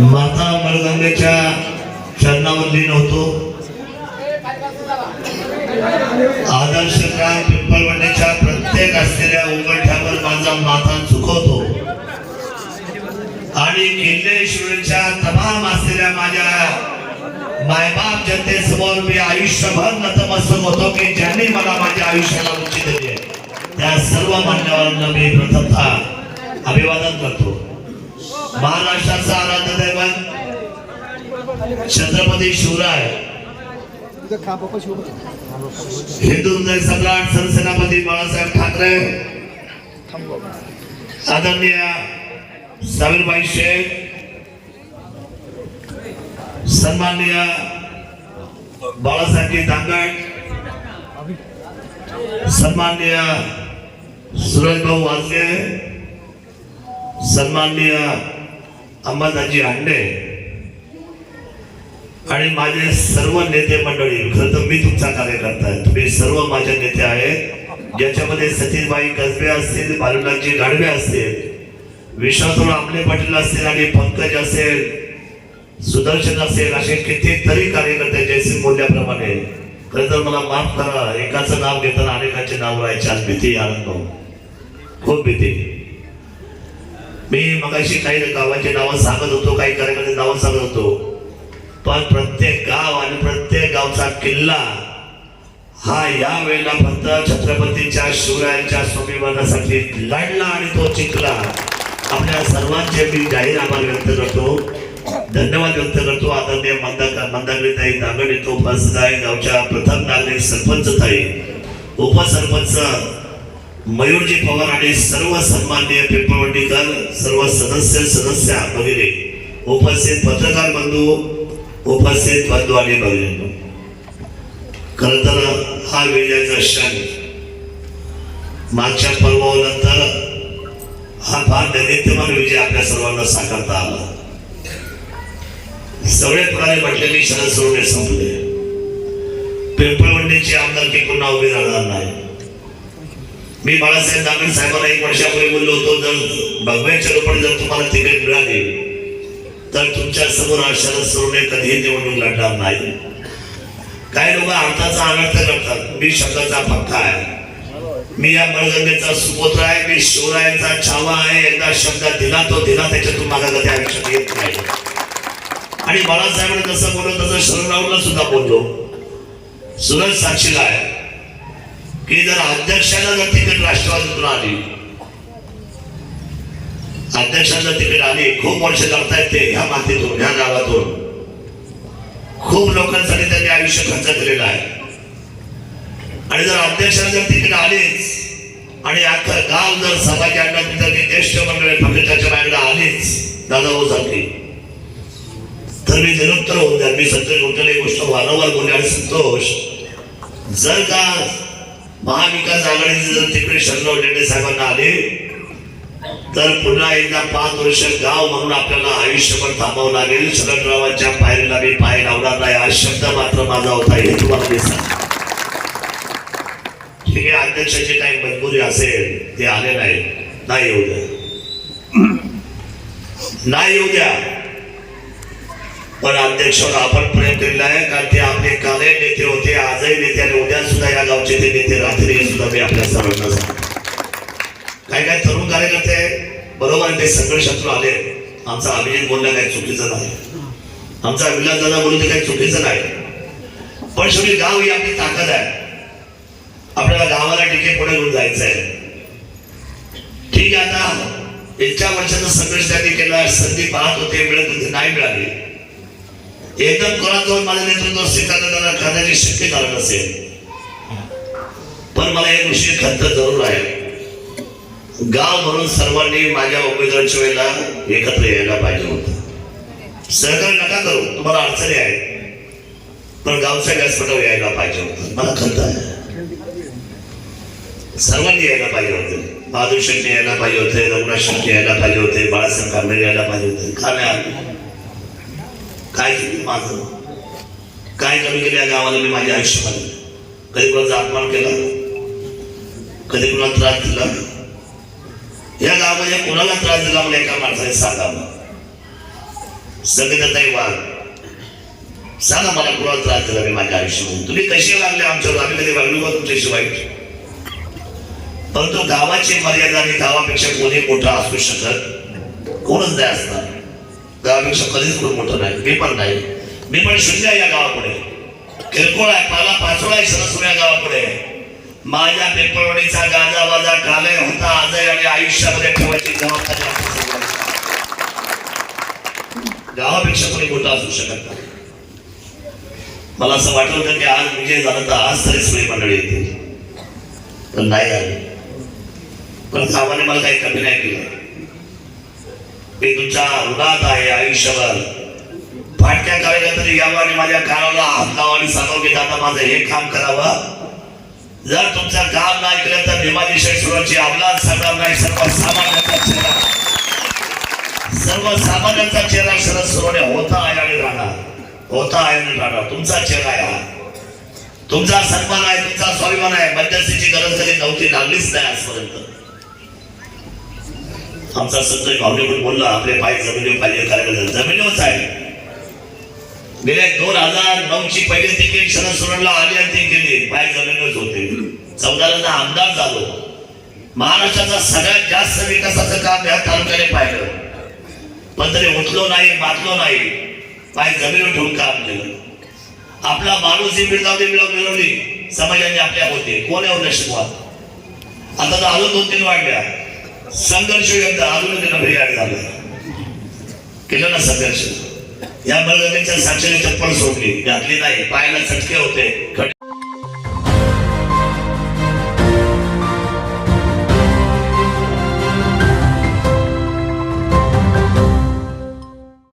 माता मळगंगेच्या चरणावर लीन होतो. आदर्श ग्राम प्रत्येक असलेल्या उंबरठ्यावर माझा माथा चुकवतो आणि किल्लेश्वरीच्या तमाम असलेल्या माझ्या मायबाप जनतेसमोर मी आयुष्यभर नतमस्तक होतो की ज्यांनी मला माझ्या आयुष्याला उंची दिली आहे. त्या सर्व मान्यवरांना मी प्रथमतः अभिवादन करतो. महाराष्ट्राचा आराध्य दैवत छत्रपती शिवराय. हिंदू हृदय सम्राट सरसेनापती बाळासाहेब ठाकरे. आदरणीय साविरबाई शेख सन्माननीय बाळासाहेबजी दांगड सन्माननीय सुरेशभाऊ वाजगे सन्माननीय अंबादाजी आंडे आणि माझे सर्व नेते मंडळी खरं तर मी तुमचा कार्यकर्ता आहे. तुम्ही सर्व माझे नेते आहेत. ज्याच्यामध्ये सतीशबाई कसबे असतील बालुलाजी गाडवे असतील विश्वासराव आमले पाटील असतील आणि पंकज असेल सुदर्शन असेल असे कितीतरी कार्यकर्ते जयसिंग बोलल्याप्रमाणे. खरं तर मला माफ करा एकाचं नाव घेताना अनेकाचे नाव राहायचे आज भीती आनंद खूप भीती. मी मगाशी काही गावाची नावं सांगत होतो काही कार्यकर्ते नावं सांगत होतो. पण प्रत्येक गाव आणि प्रत्येक गावचा किल्ला हा या वेळेला फक्त छत्रपतीच्या शिवरायांच्या स्वाभिमानासाठी लढला आणि तो जिंकला. आपल्या सर्वांचे मी जाहीर आभार व्यक्त करतो. धन्यवाद व्यक्त करतो. आदरणीय मंदा मंदाग्रीताई दांगड येतो उपस्थित गावच्या प्रथम नागरिक सरपंच ताई उपसरपंच मयूरजी पवार आणि सर्व सन्माननीय पिंपळवंडीकर सर्व सदस्य सदस्य वगैरे उपस्थित पत्रकार बंधू उपस्थित बंधू आणि भगिनी खर तर हा विजयाचा क्षण. मागच्या पर्वानंतर हा फार नैदित्यमान विजय आपल्या सर्वांना साकारता आला. सगळे प्रकारे म्हटलेली शरद सोडणे संपले. पिंपळवंडीची आमदारकी पुन्हा उभी राहणार नाही. मी बाळासाहेब दानवे साहेबांना एक वर्षापूर्वी बोललो होतो जर भगव्याच्या रूपाने जर तुम्हाला तिकीट मिळाली तर तुमच्यासमोर हा शरद सोडणे कधीही निवडणूक लढणार नाही. काही लोक अर्थाचा अनर्थ करतात. मी शब्दाचा पक्का आहे. मी या मळगंगेचा सुपुत्र आहे मी शिवरायांचा छावा आहे एकदा शब्द दिला तो दिला त्याच्यातून माझा कधी आयुष्यात येत नाही. आणि बाळासाहेबांनी जसं बोललो तसं शरणरावला सुद्धा बोललो. सुरज साक्षीला आहे. हे जर अध्यक्षाला जर तिकीट राष्ट्रवादीतून आली अध्यक्षांना तिकीट आली खूप वर्ष करतायत ते ह्या मातीतून ह्या गावातून. खूप लोकांसाठी त्यांनी आयुष्य खर्च केलेलं आहे. आणि जर अध्यक्षांना जर तिकीट आलीच आणि अख्खं गाव जर सभाच्या अड्डा ज्येष्ठ मंडळी पक्षाच्या बाहेर आलीच दादा हो झाली तर मी निरुत्तर होऊन द्या मी संतोष गोटले गोष्ट वारंवार बोलले आणि संतोष जर का महाविकास आघाडीचे जर तिकडे शरणराव लेंडे साहेबांना आले तर पुन्हा एकदा पाच वर्ष गाव म्हणून आपल्याला आयुष्यभर थांबावं लागेल. शरणरावांच्या पायरीला मी पाय लावणार नाही. हा शब्द मात्र माझा होता. हे तुम्हाला मी सांग ठीक आहे अध्यक्षाची काही मजबुरी असेल ते आले नाही. नाही येऊ द्या. नाही येऊ द्या. पण अध्यक्षावर आपण प्रेम केलेला आहे कारण ते आपले काले नेते होते आजही नेते आणि उद्या सुद्धा या गावचे ते नेते रात्री सुद्धा मी आपल्या सर्वांना सांगतो. काही काही तरुण कार्यकर्ते बरोबर आहे, ते सगळे शत्रू आले. आमचा अभिजित बोलणं काही चुकीचं नाही. आमचा विलास दादा बोलून ते काही चुकीचं नाही. पण शेवटी गाव ही आपली ताकद आहे. आपल्याला गावाला टिके पुढे घेऊन जायचं आहे. ठीक आहे आता इतक्या वर्षाचा संघर्ष त्यांनी केला संधी पाहत होते मिळत होते नाही मिळाली. एकदम कोणाजवळ जाऊन माझं नेतृत्व स्वीकारण्याला करण्याची शक्य नसेल. पण मला एक विषय खंत जरूर आहे. गाव म्हणून सर्वांनी माझ्या उमेदवाराच्या वेळेला एकत्र यायला पाहिजे होत. सहकार नका करू तुम्हाला अडचणी आहेत. पण गावच्या व्यासपीठावर यायला पाहिजे होतं. मला खंत आहे. सर्वांनी यायला पाहिजे होते. बहादूर शेट्टी यायला पाहिजे होते रघुनाथ शेट्टी यायला पाहिजे होते बाळासाहेब कांबळे यायला पाहिजे होते. का नाही काय केलं माझं? काय कमी केलं या गावाला मी माझ्या आयुष्यामध्ये? कधी कोणाचा अपमान केला? कधी कोणाला त्रास दिला? या गावामध्ये कोणाला त्रास दिला मला एका माणसाने सांगा मग संगीताताई वाघ सांगा मला कुणाला त्रास दिला मी माझ्या आयुष्यामध्ये? तुम्ही कसे लागले आमच्यावर? आम्ही कधी वागलो का तुमच्याशी वाईट? परंतु गावाची मर्यादा आणि गावापेक्षा कोणी मोठा असू शकत? कोणच नाही असणार. गावापेक्षा कधीच कोण मोठं नाही. मी पण नाही. मी पण शून्य या गावापुढे. किरकोळ आहे. पाला पाचोळा आहे सरस्व या गावापुढे. माझ्या पेपरवडीचा गाजा वाजा कालय होता. आजय आणि आयुष्यामध्ये ठेवायची जबाबदारी गावापेक्षा कोणी मोठं असू शकत नाही. मला असं वाटलं होतं की आज विजय झाला तर आज तरी सगळी मंडळी येतील. पण नाही झाले पण सामान्य मला काही कमी नाही केलं. मी तुमच्या आहे आयुष्यभर. फाटक्या कार्यकर्त्यांनी यावं आणि माझ्या कानाला हात लावा आणि सांगावं की दादा माझं हे काम करावं. जर तुमचं काम नाही केलं तर भीमाजी शेषुराची अवलाद संग्राम नाही सर्वसामान्यांचा चेहरा. सर्वसामान्यांचा चेहरा शरद सोडणे होता आहे आणि राहणार. होता आहे आणि राहणार. तुमचा चेहरा आहे तुमचा सन्मान आहे तुमचा स्वाभिमान आहे. मध्यस्थीची गरज कधी नव्हती लागलीच नाही आजपर्यंत. आमचा संत भावने पण बोलला आपले पाय जमिनीवर पाहिजे कार्यक्रम जमिनीवरच आहे गेल्या दोन हजार नऊची पहिली तिकीट शरद सोडला आली आणि ती गेली. पाय जमिनीवरच होते. चौदाला आमदार झालो. महाराष्ट्राचा सगळ्यात जास्त विकासाचं काम या तालुक्याने पाहिलं. पण तरी उठलो नाही मातलो नाही. पाय जमिनीवर ठेवून काम केलं. आपला माणूस ही मिळवली मिळव मिळवली. समाजाने आपल्या होते कोण एवढं शिकवा आता तर अजून दोन तीन वाढल्या. संघर्ष युद्ध अजून त्यांना भेट केलं ना संघर्ष? या बळगणीच्या साक्षीने चप्पल सोडली. घातली नाही. पायाला चटके होते.